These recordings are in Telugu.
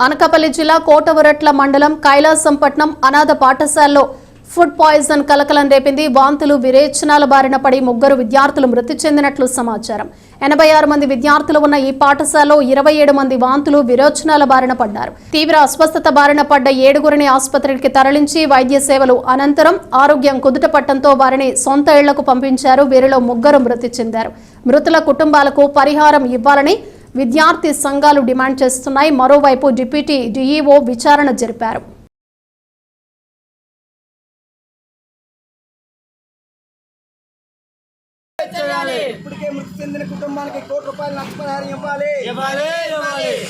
అనకాపల్లి జిల్లా కోటవరట్ల మండలం కైలాసంపట్నం అనాథ పాఠశాలలో ఫుడ్ పాయిజన్ కలకలం రేపింది. వాంతులు విరేచనాల బారిన పడి ముగ్గురు విద్యార్థులు మృతి చెందినట్లు సమాచారం. ఎనభై ఆరు మంది విద్యార్థులు ఉన్న ఈ పాఠశాలలో ఇరవై ఏడు మంది వాంతులు విరోచనాల బారిన పడ్డారు. తీవ్ర అస్వస్థత బారిన పడ్డ ఏడుగురిని ఆసుపత్రికి తరలించి వైద్య సేవలు అనంతరం ఆరోగ్యం కుదుటపట్టడంతో వారిని సొంత ఇళ్ళకు పంపించారు. వీరిలో ముగ్గురు మృతి చెందారు. మృతుల కుటుంబాలకు పరిహారం ఇవ్వాలని విద్యార్థి సంఘాలు డిమాండ్ చేస్తున్నాయి. మరోవైపు డిప్యూటీ డీఈఓ విచారణ జరిపారు. ఇప్పటికే మృతి చెందిన కుటుంబానికి కోటి రూపాయల నష్టపరిహారం ఇవ్వాలి.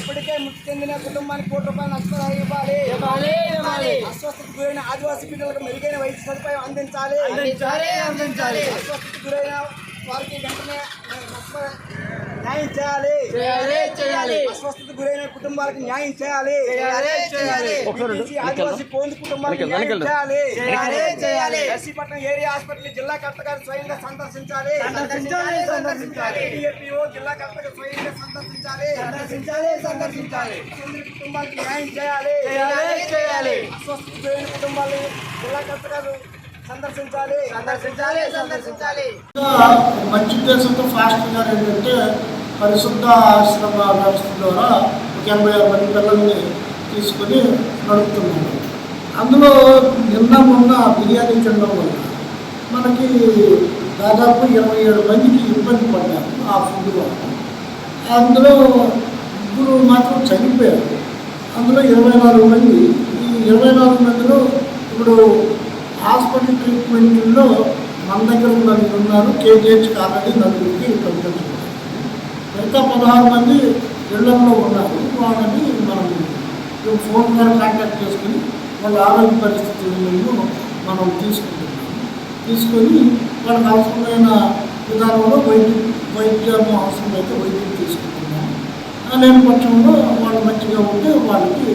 ఇప్పటికే మృతి చెందిన కుటుంబానికి కోటి రూపాయల నష్టపరిహారం ఇవ్వాలి. గురైన ఆదివాసీ బిడ్డలకు మెరుగైన వైద్య సదుపాయం అందించాలి. అందించాలి అందించాలి. అస్వస్థతకు గురైన వారికి వెంటనే న్యాయం చేయాలి. చేయాలి చేయాలి. అస్వస్థతకు గురైన కుటుంబాలకు న్యాయం చేయాలి. చేయాలి, చేయాలి. BTC ఆదివాసీ పోందు కుటుంబాలకు న్యాయం చేయాలి. చేయాలి, చేయాలి. నర్సీపట్నం ఏరియా హాస్పిటల్ జిల్లా కలెక్టర్ గారు స్వయంగా సందర్శించాలి. సందర్శించాలి, జిల్లా కలెక్టర్ గారు స్వయంగా సందర్శించాలి. సందర్శించాలి సందర్శించాలి. కుటుంబాలకు న్యాయం చేయాలి. చేయాలి చేయాలి. అస్వస్థత గురైన కుటుంబాలు జిల్లా కలెక్టర్ గారు సందర్శించాలి. సందర్శించాలి సందర్శించాలి. మంచి ఉద్దేశంతో ఫాస్ట్ గారు ఏంటంటే పరిశుద్ధ ఆశ్రమ వ్యవస్థ ద్వారా ఒక ఎనభై ఆరు మంది పిల్లల్ని తీసుకొని నడుపుతున్నాము అందులో నిన్న మొన్న బిర్యానీ తినడం వల్ల మనకి దాదాపు ఇరవై ఏడు మందికి ఇబ్బంది పడ్డారు ఆ ఫుడ్ వల్ల. అందులో ముగ్గురు మాత్రం చనిపోయారు. అందులో ఇరవై నాలుగు మంది ఈ ఇరవై నాలుగు మందిలో ఇప్పుడు హాస్పిటల్ ట్రీట్మెంట్లో మన దగ్గర నలుగురు ఉన్నారు కేజీహెచ్కి ఆల్రెడీ నలుగురికి మిగతా పదహారు మంది ఇళ్ళలో ఉన్నారు. వాళ్ళని మనం ఫోన్ ద్వారా కాంటాక్ట్ చేసుకుని వాళ్ళ ఆరోగ్య పరిస్థితులను మనం తీసుకుంటున్నాం తీసుకొని వాళ్ళకి అవసరమైన విధానంలో వైద్యం వైద్యం అవసరమైతే వైద్యం తీసుకుంటున్నాం ఆ లేని పక్షంలో వాళ్ళు మంచిగా ఉంటే వాళ్ళకి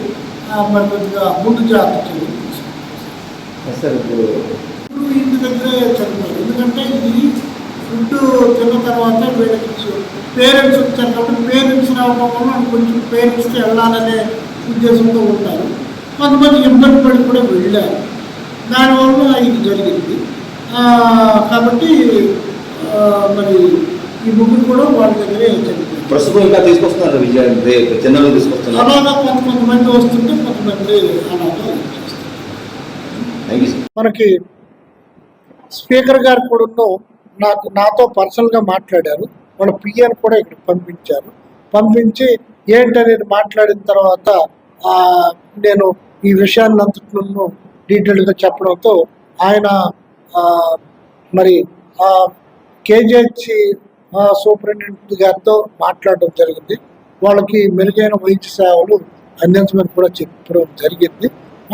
మరి కొద్దిగా ముందు జాగ్రత్త చర్యలు తీసుకుంటాం సార్ ఇప్పుడు ఇప్పుడు ఇంటి దగ్గరే చనిపోయారు. ఎందుకంటే ఇది ఫుడ్ తిన్న తర్వాత వీళ్ళకి పేరెంట్స్ వచ్చారు కాబట్టి పేరెంట్స్ రావడం వల్ల కొంచెం పేరెంట్స్కి వెళ్ళాలనే ఉద్దేశంతో ఉంటారు. కొంతమంది ఇబ్బంది పడి కూడా వెళ్ళారు. దానివల్ల ఇది జరిగింది. ఆ, కాబట్టి మరి ఈ ముగ్గురు కూడా వాళ్ళ దగ్గరే ప్రస్తుతం ఇంకా తీసుకొస్తున్నారు విజయం చెన్నైలో తీసుకొస్తున్నారు. అలాగా కొంత కొంతమంది వస్తుంటే కొంతమంది అలాగా మనకి స్పీకర్ గారు కూడా నాకు నాతో పర్సనల్గా మాట్లాడారు. వాళ్ళ పిఎన్ కూడా ఇక్కడ పంపించారు. పంపించి ఏంటనేది మాట్లాడిన తర్వాత నేను ఈ విషయాన్ని అంతటిను డీటెయిల్గా చెప్పడంతో ఆయన మరి కేజీహెచ్సి సూపరింటెండెంట్ గారితో మాట్లాడడం జరిగింది. వాళ్ళకి మెరుగైన వైద్య సేవలు అందించమని కూడా చెప్పడం జరిగింది.